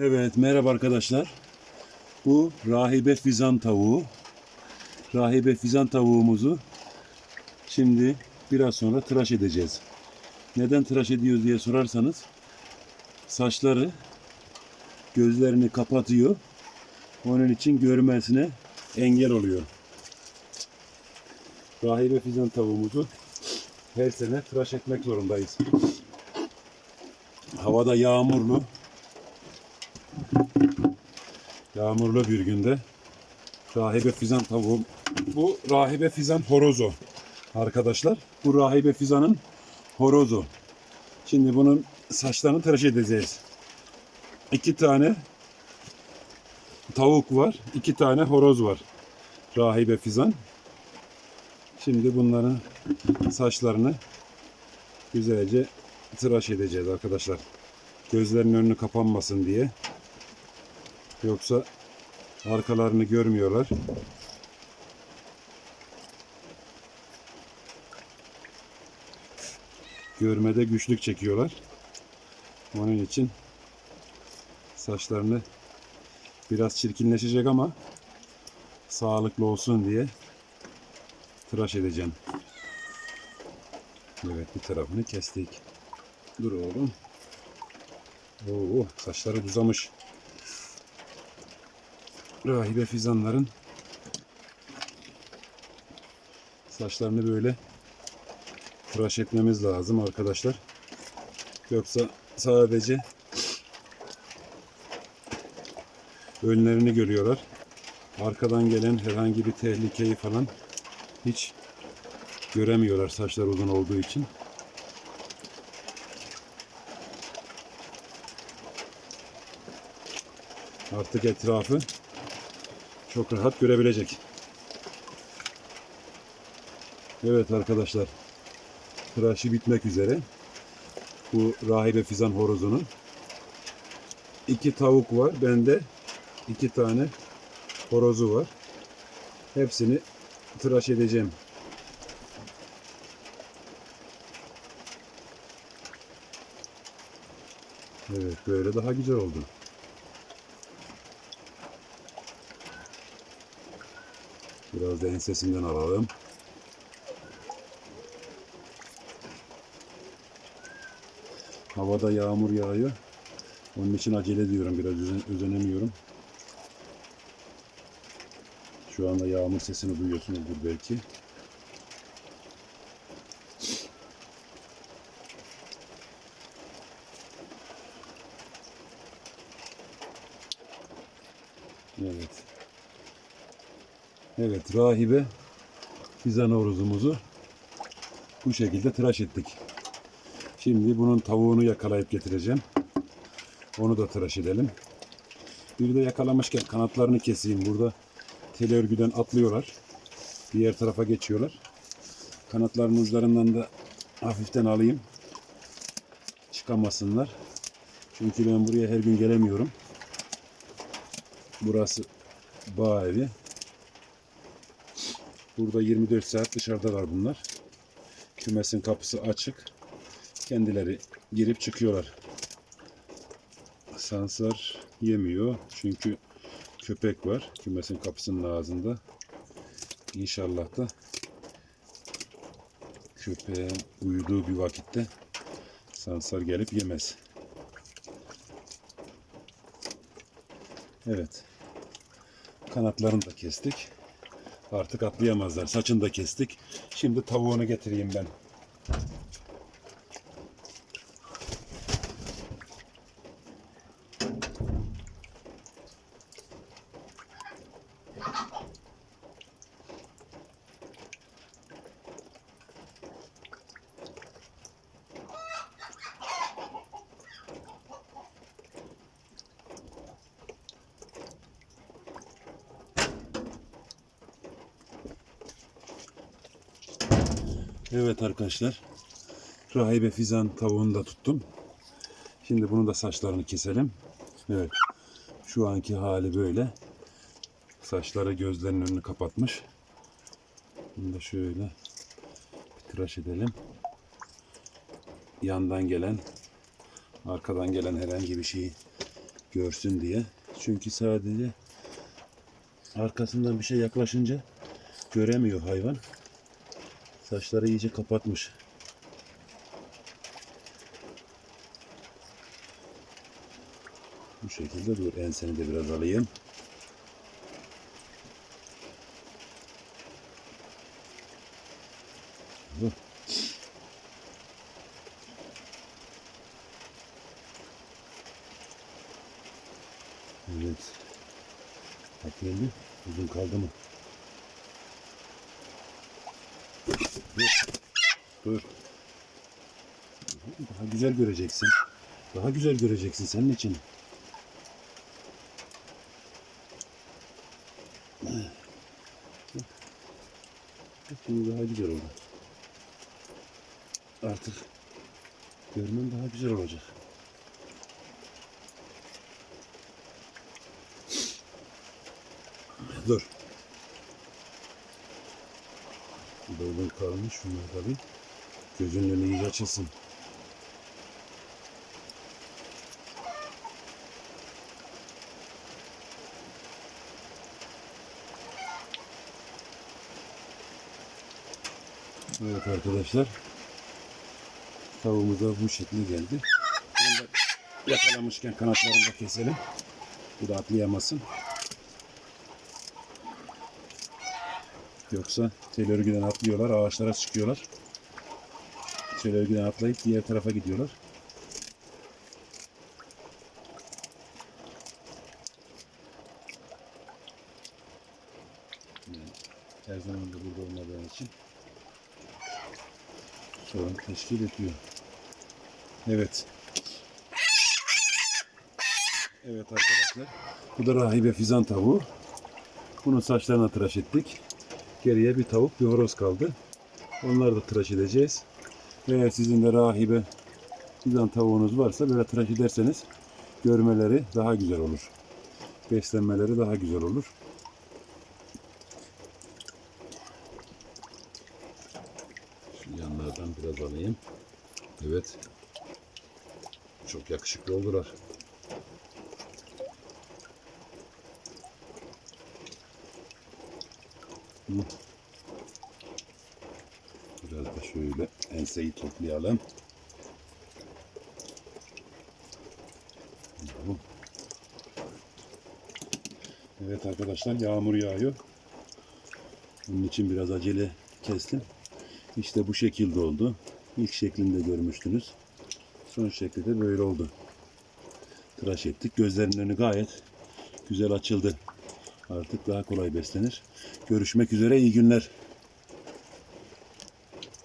Evet merhaba arkadaşlar. Bu rahibe fizan tavuğu. Rahibe fizan tavuğumuzu şimdi biraz sonra tıraş edeceğiz. Neden tıraş ediyoruz diye sorarsanız saçları gözlerini kapatıyor. Onun için görmesine engel oluyor. Rahibe fizan tavuğumuzu her sene tıraş etmek zorundayız. Havada yağmurlu. Yağmurlu bir günde rahibe fizan tavuğum. Bu rahibe fizan horozu arkadaşlar. Bu rahibe fizanın horozu. Şimdi bunun saçlarını tıraş edeceğiz. İki tane tavuk var. iki tane horoz var. Rahibe fizan. Şimdi bunların saçlarını güzelce tıraş edeceğiz arkadaşlar. Gözlerinin önünü kapanmasın diye. Yoksa arkalarını görmüyorlar. Görmede güçlük çekiyorlar. Onun için saçlarını biraz çirkinleşecek ama sağlıklı olsun diye tıraş edeceğim. Evet bir tarafını kestik. Dur oğlum. Oo, saçları uzamış. Rahibe fizanların saçlarını böyle tıraş etmemiz lazım arkadaşlar. Yoksa sadece önlerini görüyorlar. Arkadan gelen herhangi bir tehlikeyi falan hiç göremiyorlar saçlar uzun olduğu için. Artık etrafı çok rahat görebilecek. Evet arkadaşlar. Tıraşı bitmek üzere. Bu rahibe fizan horozunun. iki tavuk var. Bende iki tane horozu var. Hepsini tıraş edeceğim. Evet böyle daha güzel oldu. Biraz da ensesinden alalım. Havada yağmur yağıyor. Onun için acele ediyorum. Biraz özen- özenemiyorum. Şu anda yağmur sesini duyuyorsunuzdur belki. Evet. Evet, rahibe fizan horozumuzu bu şekilde tıraş ettik. Şimdi bunun tavuğunu yakalayıp getireceğim. Onu da tıraş edelim. Bir de yakalamışken kanatlarını keseyim. Burada tel örgüden atlıyorlar. Diğer tarafa geçiyorlar. Kanatların uçlarından da hafiften alayım. Çıkamasınlar. Çünkü ben buraya her gün gelemiyorum. Burası bağ evi. Burada 24 saat dışarıdalar bunlar. Kümesin kapısı açık. Kendileri girip çıkıyorlar. Sansar yemiyor. Çünkü köpek var. Kümesin kapısının ağzında. İnşallah da köpeğe uyuduğu bir vakitte sansar gelip yemez. Evet. Kanatlarını da kestik. Artık atlayamazlar. Saçını da kestik. Şimdi tavuğunu getireyim ben. Evet arkadaşlar. Rahibe fizan tavuğunu da tuttum. Şimdi bunu da saçlarını keselim. Evet. Şu anki hali böyle. Saçları gözlerinin önünü kapatmış. Bunu da şöyle bir tıraş edelim. Yandan gelen, arkadan gelen herhangi bir şeyi görsün diye. Çünkü sadece arkasından bir şey yaklaşınca göremiyor hayvan. Saçları iyice kapatmış. Bu şekilde dur enseni de biraz alayım. Evet. Bakayım bir. Uzun kaldı mı? Dur. Dur. Daha güzel göreceksin. Daha güzel göreceksin senin için. Şimdi daha güzel oldu. Artık görmen daha güzel olacak. Dur. Dolgun kalmış şunlar tabii. Gözünün önü iyice açılsın. Evet arkadaşlar. Tavuğumuz da bu şekilde geldi. Bunu yakalamışken kanatlarını da keselim. Bu da atlayamasın. Yoksa tel örgüden atlıyorlar, ağaçlara çıkıyorlar. Tel örgüden atlayıp diğer tarafa gidiyorlar. Her zaman da burada olmadığın için sorun teşkil ediyor. Evet. Evet arkadaşlar. Bu da rahibe fizan tavuğu. Bunun saçlarına tıraş ettik. Geriye bir tavuk, bir horoz kaldı. Onları da tıraş edeceğiz. Eğer sizin de rahibe fizan tavuğunuz varsa böyle tıraş ederseniz görmeleri daha güzel olur. Beslenmeleri daha güzel olur. Şu yanlardan biraz alayım. Evet. Çok yakışıklı oldular. Hı. Biraz da şöyle enseyi toplayalım. Evet arkadaşlar yağmur yağıyor. Bunun için biraz acele kestim. İşte bu şekilde oldu. İlk şeklinde görmüştünüz. Son şekli böyle oldu. Tıraş ettik. Gözlerinin önü gayet güzel açıldı. Artık daha kolay beslenir. Görüşmek üzere. iyi günler.